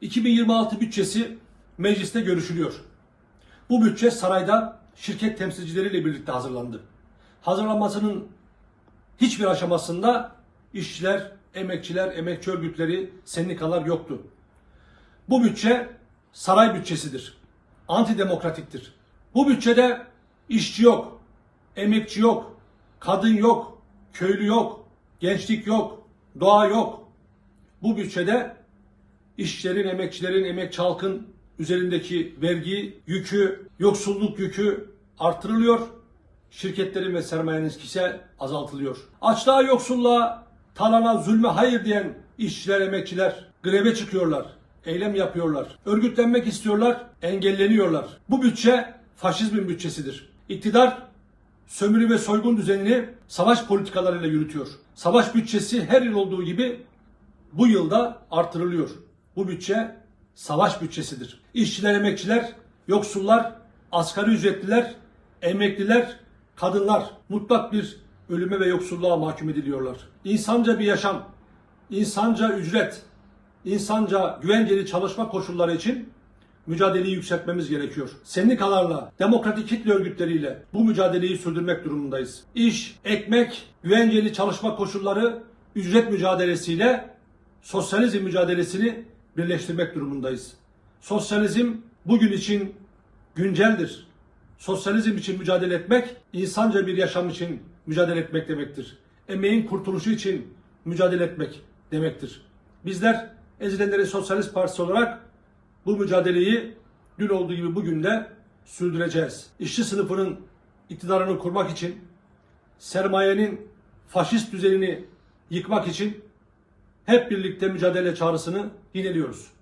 2026 bütçesi mecliste görüşülüyor. Bu bütçe sarayda şirket temsilcileriyle birlikte hazırlandı. Hazırlanmasının hiçbir aşamasında işçiler, emekçiler, emekçi örgütleri, sendikalar yoktu. Bu bütçe saray bütçesidir. Antidemokratiktir. Bu bütçede işçi yok, emekçi yok, kadın yok, köylü yok, gençlik yok, doğa yok. Bu bütçede işçilerin, emekçilerin, emekçi halkın üzerindeki vergi yükü, yoksulluk yükü artırılıyor. Şirketlerin ve sermayenin ise azaltılıyor. Açlığa, yoksulluğa, talana, zulme hayır diyen işçiler, emekçiler greve çıkıyorlar. Eylem yapıyorlar. Örgütlenmek istiyorlar, engelleniyorlar. Bu bütçe faşizmin bütçesidir. İktidar sömürü ve soygun düzenini savaş politikalarıyla yürütüyor. Savaş bütçesi her yıl olduğu gibi bu yılda artırılıyor. Bu bütçe savaş bütçesidir. İşçiler, emekçiler, yoksullar, asgari ücretliler, emekliler, kadınlar mutlak bir ölüme ve yoksulluğa mahkum ediliyorlar. İnsanca bir yaşam, insanca ücret, insanca güvenceli çalışma koşulları için mücadeleyi yükseltmemiz gerekiyor. Sendikalarla, demokratik kitle örgütleriyle bu mücadeleyi sürdürmek durumundayız. İş, ekmek, güvenceli çalışma koşulları, ücret mücadelesiyle sosyalizm mücadelesini birleştirmek durumundayız. Sosyalizm bugün için günceldir. Sosyalizm için mücadele etmek, insanca bir yaşam için mücadele etmek demektir. Emeğin kurtuluşu için mücadele etmek demektir. Bizler Ezilenlerin Sosyalist Partisi olarak bu mücadeleyi dün olduğu gibi bugün de sürdüreceğiz. İşçi sınıfının iktidarını kurmak için, sermayenin faşist düzenini yıkmak için hep birlikte mücadele çağrısını yineliyoruz.